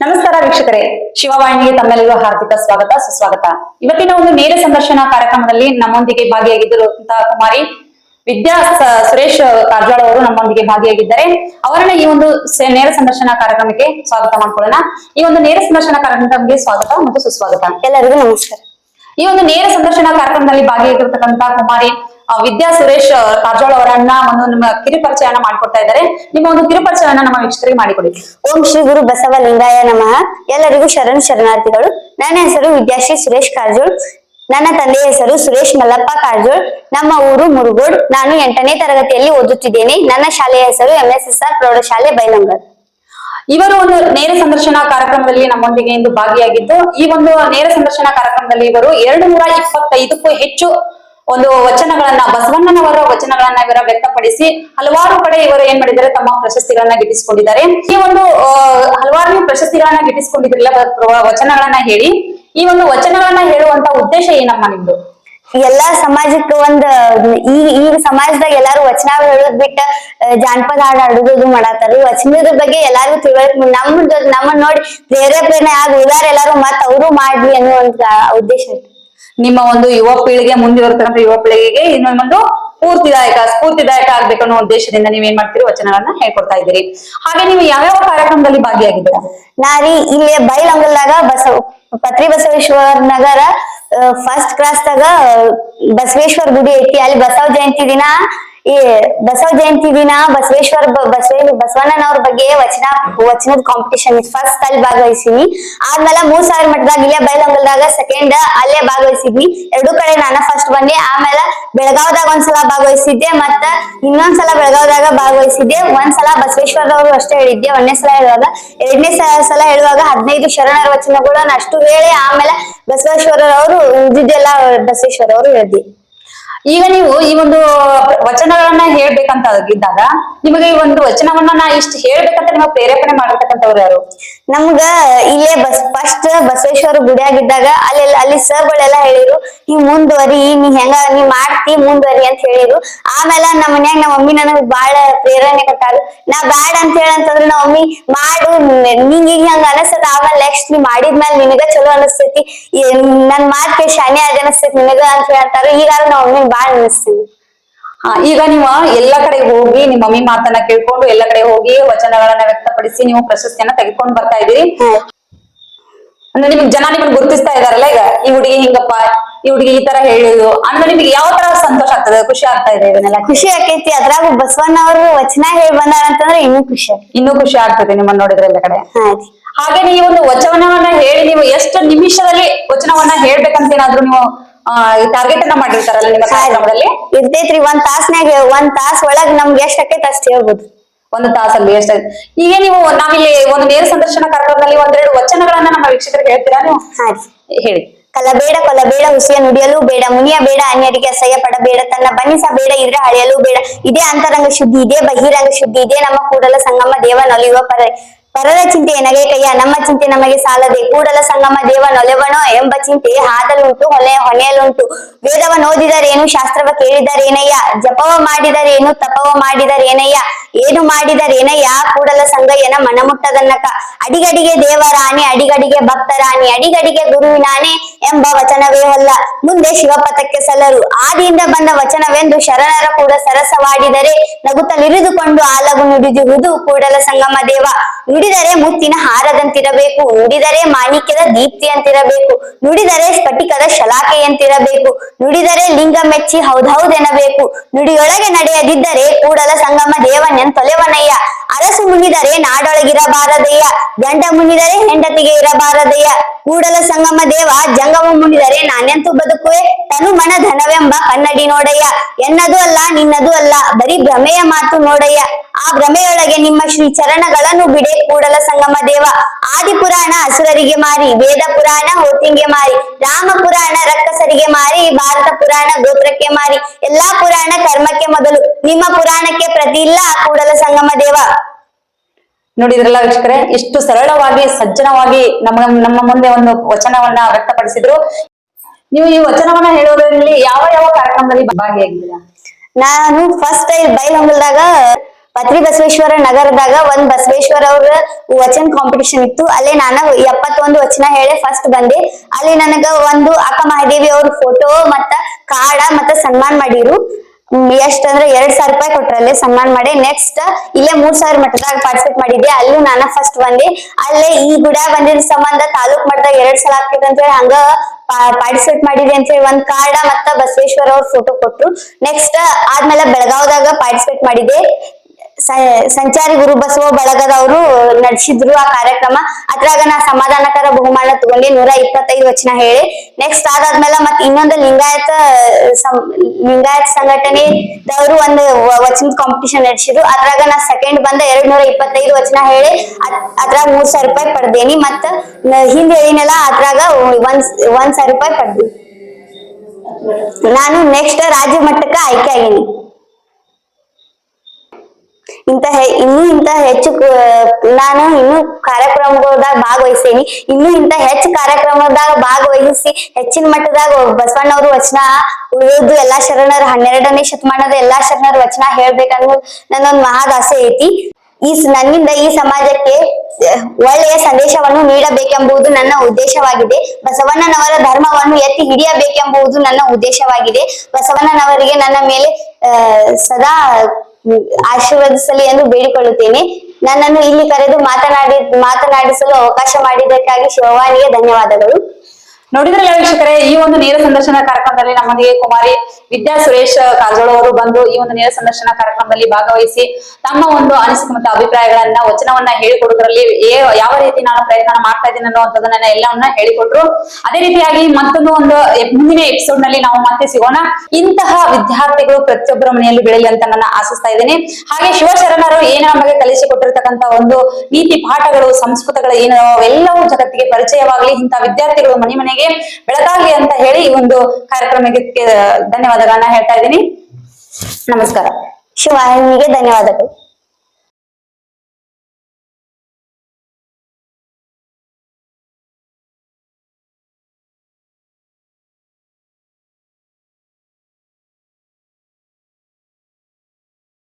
ನಮಸ್ಕಾರ ವೀಕ್ಷಕರೇ. ಶಿವವಾಹಿನಿಗೆ ತಮ್ಮೆಲ್ಲರಿಗೂ ಹಾರ್ದಿಕ ಸ್ವಾಗತ ಸುಸ್ವಾಗತ. ಇವತ್ತಿನ ಒಂದು ನೇರ ಸಂದರ್ಶನ ಕಾರ್ಯಕ್ರಮದಲ್ಲಿ ನಮ್ಮೊಂದಿಗೆ ಭಾಗಿಯಾಗಿದ್ದಂತಹ ಕುಮಾರಿ ವಿದ್ಯಾ ಸುರೇಶ್ ಕಾರ್ಜಾಳ ಅವರು ನಮ್ಮೊಂದಿಗೆ ಭಾಗಿಯಾಗಿದ್ದಾರೆ. ಅವರನ್ನ ಈ ಒಂದು ನೇರ ಸಂದರ್ಶನ ಕಾರ್ಯಕ್ರಮಕ್ಕೆ ಸ್ವಾಗತ ಮಾಡ್ಕೊಳ್ಳೋಣ. ಈ ಒಂದು ನೇರ ಸಂದರ್ಶನ ಕಾರ್ಯಕ್ರಮಕ್ಕೆ ಸ್ವಾಗತ ಮತ್ತು ಸುಸ್ವಾಗತ. ಎಲ್ಲರಿಗೂ ನಮಸ್ಕಾರ. ಈ ಒಂದು ನೇರ ಸಂದರ್ಶನ ಕಾರ್ಯಕ್ರಮದಲ್ಲಿ ಭಾಗಿಯಾಗಿರ್ತಕ್ಕಂತಹ ಕುಮಾರಿ ವಿದ್ಯಾ ಸುರೇಶ್ ಕಾರಜೋಳ ಅವರನ್ನ ಒಂದು ನಿಮ್ಮ ಕಿರುಪರಿಚಯನ ಮಾಡ್ಕೊಡ್ತಾ ಇದ್ದಾರೆ. ನಿಮ್ಮ ಒಂದು ಕಿರುಪರಿಚಯನ ನಮ್ಮ ವೀಕ್ಷಕರಿಗೆ ಮಾಡಿಕೊಡಿ. ಓಂ ಶ್ರೀ ಗುರು ಬಸವ ಲಿಂಗಾಯ ನಮಃ. ಎಲ್ಲರಿಗೂ ಶರಣ್ ಶರಣಾರ್ಥಿಗಳು. ನನ್ನ ಹೆಸರು ವಿದ್ಯಾಶ್ರೀ ಸುರೇಶ್ ಕಾರಜೋಳ್. ನನ್ನ ತಂದೆಯ ಹೆಸರು ಸುರೇಶ್ ಮಲ್ಲಪ್ಪ ಕಾರಜೋಳ್. ನಮ್ಮ ಊರು ಮುರುಗೋಡ್. ನಾನು ಎಂಟನೇ ತರಗತಿಯಲ್ಲಿ ಓದುತ್ತಿದ್ದೇನೆ. ನನ್ನ ಶಾಲೆಯ ಹೆಸರು ಎಂಎಸ್ಎಸ್ಆರ್ ಎಸ್ ಎಸ್ ಆರ್ ಪ್ರೌಢಶಾಲೆ ಬೈಲಂಗರ್ ಇವರು ಒಂದು ನೇರ ಸಂದರ್ಶನ ಕಾರ್ಯಕ್ರಮದಲ್ಲಿ ನಮ್ಮೊಂದಿಗೆ ಇಂದು ಭಾಗಿಯಾಗಿದ್ದು ಈ ಒಂದು ನೇರ ಸಂದರ್ಶನ ಕಾರ್ಯಕ್ರಮದಲ್ಲಿ ಇವರು ಎರಡು ನೂರ ಇಪ್ಪತ್ತೈದಕ್ಕೂ ಹೆಚ್ಚು ಒಂದು ವಚನಗಳನ್ನ, ಬಸವಣ್ಣನವರ ವಚನಗಳನ್ನ ಇವರ ವ್ಯಕ್ತಪಡಿಸಿ ಹಲವಾರು ಕಡೆ ಇವರು ಏನ್ ಮಾಡಿದ್ದಾರೆ, ತಮ್ಮ ಪ್ರಶಸ್ತಿಗಳನ್ನ ಗಿಟ್ಟಿಸಿಕೊಂಡಿದ್ದಾರೆ. ಈ ಒಂದು ಹಲವಾರು ಪ್ರಶಸ್ತಿಗಳನ್ನ ಗಿಟ್ಟಿಸಿಕೊಂಡಿದ್ರಲ್ಲ ವಚನಗಳನ್ನ ಹೇಳಿ. ಈ ಒಂದು ವಚನಗಳನ್ನ ಹೇಳುವಂತ ಉದ್ದೇಶ ಏನಮ್ಮ ನಿಮ್ದು? ಎಲ್ಲಾ ಸಮಾಜಕ್ಕ ಒಂದ್, ಈ ಈ ಸಮಾಜದಾಗ ಎಲ್ಲಾರು ವಚನ ಹೇಳೋದ್ ಬಿಟ್ಟ ಜಾನಪದ ಹಾಡು ಹಾಡುದು ಇದು ಮಾಡತ್ತಾರ. ವಚನದ ಬಗ್ಗೆ ಎಲ್ಲಾರು ತಿಳ್ವಳಿಕೆ ನಮ್ ನಮ್ಮನ್ನ ನೋಡಿ ಪ್ರೇರೇಪಣೆ ಆಗಿ ಉದಾರ ಎಲ್ಲಾರು ಮತ್ ಅವರು ಮಾಡ್ಲಿ ಅನ್ನೋ ಒಂದ್ ಉದ್ದೇಶ ಐತಿ ನಿಮ್ಮ ಒಂದು ಯುವ ಪೀಳಿಗೆ ಮುಂದಿರತಕ್ಕಂಥ ಯುವ ಪೀಳಿಗೆಗೆ ಇನ್ನೊಂದು ಸ್ಫೂರ್ತಿದಾಯಕ ಸ್ಫೂರ್ತಿದಾಯಕ ಆಗ್ಬೇಕು ಅನ್ನೋ ಉದ್ದೇಶದಿಂದ ನೀವ್ ಏನ್ ಮಾಡ್ತೀರಿ? ವಚನಗಳನ್ನ ಹೇಳ್ಕೊಡ್ತಾ ಇದ್ದೀರಿ. ಹಾಗೆ ನೀವು ಯಾವ್ಯಾವ ಕಾರ್ಯಕ್ರಮದಲ್ಲಿ ಭಾಗಿಯಾಗಿದ್ದೀರಾ? ನಾರಿ, ಇಲ್ಲಿ ಬೈಲಂಗಲ್ದಾಗ ಬಸವ ಪತ್ರಿ ಬಸವೇಶ್ವರ ನಗರ ಫಸ್ಟ್ ಕ್ಲಾಸ್ ದಾಗ ಬಸವೇಶ್ವರ ಗುಡಿ ಐತಿ. ಅಲ್ಲಿ ಬಸವ ಜಯಂತಿ ದಿನ ಈ ಬಸವ ಜಯಂತಿ ದಿನ ಬಸವೇಶ್ವರ ಬಸವೇ, ಬಸವಣ್ಣನವ್ರ ಬಗ್ಗೆ ವಚನ, ವಚನದ ಕಾಂಪಿಟೇಷನ್ ಫಸ್ಟ್ ಅಲ್ಲಿ ಭಾಗವಹಿಸಿದ್ವಿ. ಆದ್ಮೇಲೆ ಮೂರ್ ಸಾವಿರ ಮಟ್ಟದಾಗ ಇಲ್ಲೇ ಬೈಲಂಗಲ್ದಾಗ ಸೆಕೆಂಡ್ ಅಲ್ಲೇ ಭಾಗವಹಿಸಿದ್ವಿ. ಎರಡು ಕಡೆ ನಾನು ಫಸ್ಟ್ ಬಂದೆ. ಆಮೇಲೆ ಬೆಳಗಾವ್ದಾಗ ಒಂದ್ಸಲ ಭಾಗವಹಿಸಿದ್ದೆ ಮತ್ತ ಇನ್ನೊಂದ್ಸಲ ಬೆಳಗಾವ್ದಾಗ ಭಾಗವಹಿಸಿದ್ದೆ. ಒಂದ್ಸಲ ಬಸವೇಶ್ವರದವರು ಅಷ್ಟೇ ಹೇಳಿದ್ದೆ. ಒಂದನೇ ಸಲ ಹೇಳುವಾಗ, ಎರಡನೇ ಸಲ ಹೇಳುವಾಗ ಹದಿನೈದು ಶರಣರ ವಚನಗಳನ್ನ ಅಷ್ಟು ಹೇಳಿ ಆಮೇಲೆ ಬಸವೇಶ್ವರರವರು ಇದ್ದಿದ್ದೆಲ್ಲ ಬಸವೇಶ್ವರವರು ಹೇಳ್ದಿ ಈಗ ನೀವು ಈ ಒಂದು ವಚನಗಳನ್ನ ಹೇಳ್ಬೇಕಂತ ಇದ್ದಾಗ ನಿಮಗೆ ಈ ಒಂದು ವಚನವನ್ನ ನಾ ಇಷ್ಟು ಹೇಳ್ಬೇಕಂತ ನಿಮಗೆ ಪ್ರೇರೇಪಣೆ ಮಾಡಿರ್ತಕ್ಕಂಥವ್ರು ಯಾರು? ನಮ್ಗ ಇಲ್ಲೇ ಬಸ್ ಫಸ್ಟ್ ಬಸವೇಶ್ವರ ಗುಡಿಯಾಗಿದ್ದಾಗ ಅಲ್ಲೆಲ್ಲ, ಅಲ್ಲಿ ಸರ್ಗಳೆಲ್ಲ ಹೇಳಿರು ನೀ ಮುಂದುವರಿ ನೀ ಹೆಂಗ ನೀ ಮಾಡ್ತಿ ಮುಂದುವರಿ ಅಂತ ಹೇಳಿದ್ರು. ಆಮೇಲೆ ನಮ್ಮ ಮನ್ಯಾಗ ನಮ್ಮ ಮಮ್ಮಿ ನನಗ್ ಬಾಳ ಪ್ರೇರಣೆ ಕೊಟ್ಟಾರು ನಾ ಬ್ಯಾಡ ಅಂತ ಹೇಳಂತಂದ್ರೆ ನಮ್ಮ ಮಮ್ಮಿ ಮಾಡು ನಿಂಗ ಈಗ ಹಂಗ ಅನಸ್ತದ ಆಮೇಲೆ ನೆಕ್ಸ್ಟ್ ನೀ ಮಾಡಿದ್ಮೇಲೆ ನಿನಗ ಚಲೋ ಅನಸ್ತೈತಿ. ನನ್ ಮಾತ್ ಕೇಳಿ ಶಾನೆ ಅದ ಅನಸ್ತೈತಿ ನಿನಗ ಅಂತ ಹೇಳ್ತಾರ. ಈಗ ನಮ್ಮ ಮಮ್ಮಿ ಬಾಳ ಅನಸ್ತೀನಿ. ಹಾ, ಈಗ ನೀವು ಎಲ್ಲ ಕಡೆ ಹೋಗಿ ನಿಮ್ಮ ಮಮ್ಮಿ ಮಾತನ್ನ ಕೇಳ್ಕೊಂಡು ಎಲ್ಲ ಕಡೆ ಹೋಗಿ ವಚನಗಳನ್ನ ವ್ಯಕ್ತಪಡಿಸಿ ನೀವು ಪ್ರಶಸ್ತಿಯನ್ನ ತೆಗೆದುಕೊಂಡು ಬರ್ತಾ ಇದೀರಿ ಅಂದ್ರೆ ನಿಮ್ಗೆ ಜನ ನಿಮ್ಗೆ ಗುರುತಿಸ್ತಾ ಇದಾರಲ್ಲ ಈಗ? ಈ ಹುಡುಗಿ ಹಿಂಗಪ್ಪ ಈ ಹುಡುಗಿ ಈ ತರ ಹೇಳಿದ್ರು ಅಂದ್ರೆ ನಿಮ್ಗೆ ಯಾವ ತರ ಸಂತೋಷ ಆಗ್ತದೆ? ಖುಷಿ ಆಗ್ತಾ ಇದೆ ಇದನ್ನೆಲ್ಲ ಖುಷಿ ಆಕೈತಿ. ಅದ್ರಾಗ ಬಸವಣ್ಣ ಅವರು ವಚನ ಹೇಳಿ ಬಂದಾರ ಅಂತಂದ್ರೆ ಇನ್ನೂ ಖುಷಿ ಇನ್ನೂ ಖುಷಿ ಆಗ್ತದೆ ನಿಮ್ಮನ್ನ ನೋಡಿದ್ರೆ ಎಲ್ಲ ಕಡೆ. ಹಾಗೆ. ನೀವು ಒಂದು ವಚನವನ್ನ ಹೇಳಿ ನೀವು ಎಷ್ಟು ನಿಮಿಷದಲ್ಲಿ ವಚನವನ್ನ ಹೇಳ್ಬೇಕಂತ ಏನಾದ್ರು ನೀವು ಟಾರ್ಗೆಟ್ ಅನ್ನ ಮಾಡಿರ್ತಾರಲ್ಲ ನಿಮ್ಮ ಕಾರ್ಯಕ್ರಮದಲ್ಲಿ? ಇರ್ತೈತ್ರಿ ಒಂದ್ ತಾಸ್ನ್ಯಾಗ ಒಂದ್ ತಾಸ್ ಒಳಗ್ ನಮ್ಗೆ ಎಷ್ಟ್ ಆಕೈತಿ ಅಷ್ಟ್ ಹೇಳ್ಬೋದು. ಒಂದು ತಾಸಲ್ಲಿ ಎಷ್ಟು ಈಗ ನೀವು ನಾವಿಲ್ಲಿ ಒಂದು ನೇರ ಸಂದರ್ಶನ ಕಾರ್ಯಕ್ರಮದಲ್ಲಿ ಒಂದೆರಡು ವಚನಗಳನ್ನ ನಮ್ಮ ವೀಕ್ಷಕರಿಗೆ ಹೇಳ್ತೀರಾ ನೀವು? ಹಾ ಹೇಳಿ. ಕಲಬೇಡ ಕೊಲಬೇಡ ಹುಸಿಯ ನುಡಿಯಲು ಬೇಡ, ಮುನಿಯ ಬೇಡ, ಅನ್ಯರಿಗೆ ಅಸಹ್ಯ ಪಡಬೇಡ, ತನ್ನ ಬನ್ನಿಸಬೇಡ ಇದ್ರೆ ಅಳೆಯಲು ಬೇಡ. ಇದೇ ಅಂತರಂಗ ಶುದ್ಧಿ, ಇದೇ ಬಹಿರಂಗ ಶುದ್ಧಿ, ಇದೇ ನಮ್ಮ ಕೂಡಲ ಸಂಗಮ ದೇವ ನಲಿಯುವ ಪರ ಪರರ ಚಿಂತೆ ಎನಗೆ ಕೈಯ, ನಮ್ಮ ಚಿಂತೆ ನಮಗೆ ಸಾಲದೆ. ಕೂಡಲ ಸಂಗಮ ದೇವ ನೊಲೆವನೋ ಎಂಬ ಚಿಂತೆ ಹಾದಲುಂಟು, ಹೊಲೆ ಹೊನೆಯಲುಂಟು. ವೇದವ ನೋದಿದರೇನು ಶಾಸ್ತ್ರವ ಕೇಳಿದರೇನಯ್ಯ? ಜಪವ ಮಾಡಿದರೇನು, ತಪವ ಮಾಡಿದರೇನಯ್ಯ? ಏನು ಮಾಡಿದರೇನಯ್ಯ? ಕೂಡಲ ಸಂಗಯ್ಯನ ಮನಮುಟ್ಟದನ್ನಕ ಅಡಿಗಡಿಗೆ ದೇವರಾಣಿ, ಅಡಿಗಡಿಗೆ ಭಕ್ತರಾಣಿ, ಅಡಿಗಡಿಗೆ ಗುರುವಿನಾನೆ ಎಂಬ ವಚನವೇ ಅಲ್ಲ. ಮುಂದೆ ಶಿವಪಥಕ್ಕೆ ಸಲ್ಲರು ಆದಿಯಿಂದ ಬಂದ ವಚನವೆಂದು ಶರಣರ ಕೂಡ ಸರಸವಾಡಿದರೆ ನಗುತ್ತಲಿರಿದುಕೊಂಡು ಆಲಗು ನುಡಿದಿರುವುದು ಕೂಡಲ ಸಂಗಮ ದೇವ. ನುಡಿದರೆ ಮುತ್ತಿನ ಹಾರದಂತಿರಬೇಕು, ನುಡಿದರೆ ಮಾಣಿಕ್ಯದ ದೀಪ್ತಿಯಂತಿರಬೇಕು, ನುಡಿದರೆ ಸ್ಫಟಿಕದ ಶಲಾಕೆಯಂತಿರಬೇಕು, ನುಡಿದರೆ ಲಿಂಗ ಮೆಚ್ಚಿ ಹೌದೌದೆನಬೇಕು ನುಡಿಯೊಳಗೆ ನಡೆಯದಿದ್ದರೆ ಕೂಡಲ ಸಂಗಮ ಮುನಿದರೆ ನಾಡೊಳಗಿರಬಾರದಯ್ಯ ಗಂಡ ಮುನಿದರೆ ಹೆಂಡತಿಗೆ ಇರಬಾರದಯ್ಯ ಕೂಡಲ ಸಂಗಮ ದೇವ, ಜಂಗಮ ಮುನಿದರೆ ನಾನೆಂತೂ ಬದುಕುವೆ? ತನು ಮನ ಧನವೆಂಬ ಕನ್ನಡಿ ನೋಡಯ್ಯ ಎನ್ನದು ಅಲ್ಲ, ನಿನ್ನದು ಅಲ್ಲ, ಬರೀ ಭ್ರಮೆಯ ಮಾತು ನೋಡಯ್ಯ ಆ ಭ್ರಮೆಯೊಳಗೆ ನಿಮ್ಮ ಶ್ರೀ ಚರಣಗಳನ್ನು ಬಿಡೆ ಕೂಡಲ ಸಂಗಮ ದೇವ. ಆದಿ ಪುರಾಣ ಅಸುರರಿಗೆ ಮಾರಿ, ವೇದ ಪುರಾಣ ಹೋತಿಂಗೆ ಮಾರಿ, ರಾಮ ಪುರಾಣ ರಕ್ಕಸರಿಗೆ ಮಾರಿ, ಭಾರತ ಪುರಾಣ ಗೋತ್ರಕ್ಕೆ ಮಾರಿ. ಎಲ್ಲಾ ಪುರಾಣ ಕರ್ಮಕ್ಕೆ ಮೊದಲು. ನಿಮ್ಮ ಪುರಾಣಕ್ಕೆ ಪ್ರತಿ ಇಲ್ಲ ಕೂಡಲ ಸಂಗಮ ದೇವ. ನೋಡಿದ್ರಲ್ಲ ವೀಕ್ಷಕರೇ ಇಷ್ಟು ಸರಳವಾಗಿ, ಸಜ್ಜನವಾಗಿ ನಮ್ಮ ನಮ್ಮ ಮುಂದೆ ಒಂದು ವಚನವನ್ನ ವ್ಯಕ್ತಪಡಿಸಿದ್ರು. ನೀವು ಈ ವಚನವನ್ನ ಹೇಳೋದ್ರಲ್ಲಿ ಯಾವ ಯಾವ ಕಾರ್ಯಕ್ರಮದಲ್ಲಿ ಭಾಗಿಯಾಗಿದ್ದೀರಾ? ನಾನು ಫಸ್ಟ್ ಬೈಲಹೊಂಗಲ್ದಾಗ ಪತ್ರಿ ಬಸವೇಶ್ವರ ನಗರದಾಗ ಒಂದ್ ಬಸವೇಶ್ವರ ಅವ್ರ ವಚನ ಕಾಂಪಿಟಿಷನ್ ಇತ್ತು. ಅಲ್ಲಿ ನಾನು ಎಪ್ಪತ್ತೊಂದು ವಚನ ಹೇಳಿ ಫಸ್ಟ್ ಬಂದೆ. ಅಲ್ಲಿ ನನಗ ಒಂದು ಅಕ್ಕ ಮಹಾದೇವಿ ಅವ್ರ ಫೋಟೋ ಮತ್ತ ಕಾಡ ಮತ್ತ ಸನ್ಮಾನ ಮಾಡಿರು. ಹ್ಮ್, ಎಷ್ಟ್ ಅಂದ್ರೆ ಎರಡ್ ಸಾವಿರ ರೂಪಾಯಿ ಕೊಟ್ರಲ್ಲಿ ಸನ್ಮಾನ ಮಾಡಿ. ನೆಕ್ಸ್ಟ್ ಇಲ್ಲೇ ಮೂರ್ ಸಾವಿರ ಮಟ್ಟದಾಗ ಪಾರ್ಟಿಸಿಪೇಟ್ ಮಾಡಿದ್ದೆ. ಅಲ್ಲೂ ನಾನ ಫಸ್ಟ್ ಬಂದೆ. ಅಲ್ಲೇ ಈ ಗುಡ ಬಂದಿದ್ ಸಂಬಂಧ ತಾಲೂಕ್ ಮಟ್ಟದಾಗ ಎರಡ್ ಸಲ ಆಗ್ತೈತೆ ಅಂತ ಹೇಳಿ ಹಂಗ ಪಾರ್ಟಿಸಿಪೇಟ್ ಮಾಡಿದೆ ಅಂತ ಹೇಳಿ ಒಂದ್ ಕಾರ್ಡ ಮತ್ತ ಬಸವೇಶ್ವರ ಅವ್ರ ಫೋಟೋ ಕೊಟ್ರು. ನೆಕ್ಸ್ಟ್ ಆದ್ಮೇಲೆ ಬೆಳಗಾವ್ದಾಗ ಪಾರ್ಟಿಸಿಪೇಟ್ ಮಾಡಿದ್ದೆ. ಸ- ಸಂಚಾರಿ ಗುರು ಬಸವ ಬಳಗದವರು ನಡೆಸಿದ್ರು ಆ ಕಾರ್ಯಕ್ರಮ. ಅದ್ರಾಗ ನಾ ಸಮಾಧಾನಕರ ಬಹುಮಾನ ತಗೊಂಡೆ. ನೂರ ಇಪ್ಪತ್ತೈದು ವಚನ ಹೇಳಿ. ನೆಕ್ಸ್ಟ್ ಅದಾದ್ಮೇಲೆ ಮತ್ ಇನ್ನೊಂದು ಲಿಂಗಾಯತ ಲಿಂಗಾಯತ ಸಂಘಟನೆದವರು ಒಂದು ವ- ವಚನದ ಕಾಂಪಿಟಿಷನ್ ನಡೆಸಿದ್ರು. ಅದ್ರಾಗ ನಾ ಸೆಕೆಂಡ್ ಬಂದ ಎರಡ್ ನೂರ ಇಪ್ಪತ್ತೈದು ವಚನ ಹೇಳಿ. ಅದ್- ಅದ್ರಾಗ ಮೂರ್ ಸಾವಿರ ರೂಪಾಯಿ ಪಡ್ದೇನಿ. ಮತ್ತ ಹಿಂದ್ ಹೇಳಿನೆಲ್ಲ ಅದ್ರಾಗ ಒಂದ್ ಒಂದ್ ಸಾವಿರ ರೂಪಾಯಿ ಪಡ್ದಿ. ನಾನು ನೆಕ್ಸ್ಟ್ ರಾಜ್ಯ ಮಟ್ಟಕ್ಕೆ ಆಯ್ಕೆ ಆಗೀನಿ. ಇಂತ ಇನ್ನು ಇಂತ ಹೆಚ್ಚು ನಾನು ಇನ್ನು ಕಾರ್ಯಕ್ರಮದಾಗ ಭಾಗವಹಿಸೇನಿ. ಇನ್ನು ಇಂತ ಹೆಚ್ಚು ಕಾರ್ಯಕ್ರಮದಾಗ ಭಾಗವಹಿಸಿ ಹೆಚ್ಚಿನ ಮಟ್ಟದಾಗ ಬಸವಣ್ಣವ್ರ ವಚನ ಉಳಿದು ಎಲ್ಲಾ ಶರಣರ, ಹನ್ನೆರಡನೇ ಶತಮಾನದ ಎಲ್ಲಾ ಶರಣರ ವಚನ ಹೇಳ್ಬೇಕನ್ನೋದು ನನ್ನೊಂದು ಮಹಾದಾಸೆ ಐತಿ. ಈ ನನ್ನಿಂದ ಈ ಸಮಾಜಕ್ಕೆ ಒಳ್ಳೆಯ ಸಂದೇಶವನ್ನು ನೀಡಬೇಕೆಂಬುದು ನನ್ನ ಉದ್ದೇಶವಾಗಿದೆ. ಬಸವಣ್ಣನವರ ಧರ್ಮವನ್ನು ಎತ್ತಿ ಹಿಡಿಯಬೇಕೆಂಬುದು ನನ್ನ ಉದ್ದೇಶವಾಗಿದೆ. ಬಸವಣ್ಣನವರಿಗೆ ನನ್ನ ಮೇಲೆ ಸದಾ ಆಶೀರ್ವದಿಸಲಿ ಎಂದು ಬೇಡಿಕೊಳ್ಳುತ್ತೇನೆ. ನನ್ನನ್ನು ಇಲ್ಲಿ ಕರೆದು ಮಾತನಾಡಿ ಮಾತನಾಡಿಸಲು ಅವಕಾಶ ಮಾಡಿದ್ದಕ್ಕಾಗಿ ಶಿವವಾಣಿಗೆ ಧನ್ಯವಾದಗಳು. ನೋಡಿದ್ರಲ್ಲ ವೀಕ್ಷಕರೇ, ಈ ಒಂದು ನೇರ ಸಂದರ್ಶನ ಕಾರ್ಯಕ್ರಮದಲ್ಲಿ ನಮ್ಮೊಂದಿಗೆ ಕುಮಾರಿ ವಿದ್ಯಾ ಸುರೇಶ್ ಕಾಜೋಳ ಅವರು ಬಂದು ಈ ಒಂದು ನೇರ ಸಂದರ್ಶನ ಕಾರ್ಯಕ್ರಮದಲ್ಲಿ ಭಾಗವಹಿಸಿ ತಮ್ಮ ಒಂದು ಅನಿಸಿಕೆ ಮತ್ತು ಅಭಿಪ್ರಾಯಗಳನ್ನ, ವಚನವನ್ನ ಹೇಳಿಕೊಡೋದ್ರಲ್ಲಿ ಏ- ಯಾವ ರೀತಿ ನಾನು ಪ್ರಯತ್ನ ಮಾಡ್ತಾ ಇದ್ದೀನಿ ಅನ್ನುವಂಥದ್ದನ್ನ ಎಲ್ಲವನ್ನ ಹೇಳಿಕೊಟ್ರು. ಅದೇ ರೀತಿಯಾಗಿ ಮತ್ತೊಂದು ಒಂದು ಮುಂದಿನ ಎಪಿಸೋಡ್ನಲ್ಲಿ ನಾವು ಮತ್ತೆ ಸಿಗೋಣ. ಇಂತಹ ವಿದ್ಯಾರ್ಥಿಗಳು ಪ್ರತಿಯೊಬ್ಬರ ಮನೆಯಲ್ಲಿ ಬೆಳೆಯಲಿ ಅಂತ ನನ್ನ ಆಶಿಸ್ತಾ ಇದ್ದೀನಿ. ಹಾಗೆ ಶಿವಶರಣರು ಏನು ನಮಗೆ ಕಲಿಸಿಕೊಟ್ಟಿರ್ತಕ್ಕಂಥ ಒಂದು ನೀತಿ ಪಾಠಗಳು, ಸಂಸ್ಕೃತಗಳು, ಏನು ಎಲ್ಲವೂ ಜಗತ್ತಿಗೆ ಪರಿಚಯವಾಗಲಿ ಇಂತಹ ವಿದ್ಯಾರ್ಥಿಗಳು ಮನೆ ಮನೆಗೆ ಬೆಳಕಾಗ್ಲಿ ಅಂತ ಹೇಳಿ ಈ ಒಂದು ಕಾರ್ಯಕ್ರಮಕ್ಕೆ ಧನ್ಯವಾದಗಳನ್ನ ಹೇಳ್ತಾ ಇದ್ದೀನಿ. ನಮಸ್ಕಾರ. ಶಿವವಾಣಿಗೆ ಧನ್ಯವಾದಗಳು.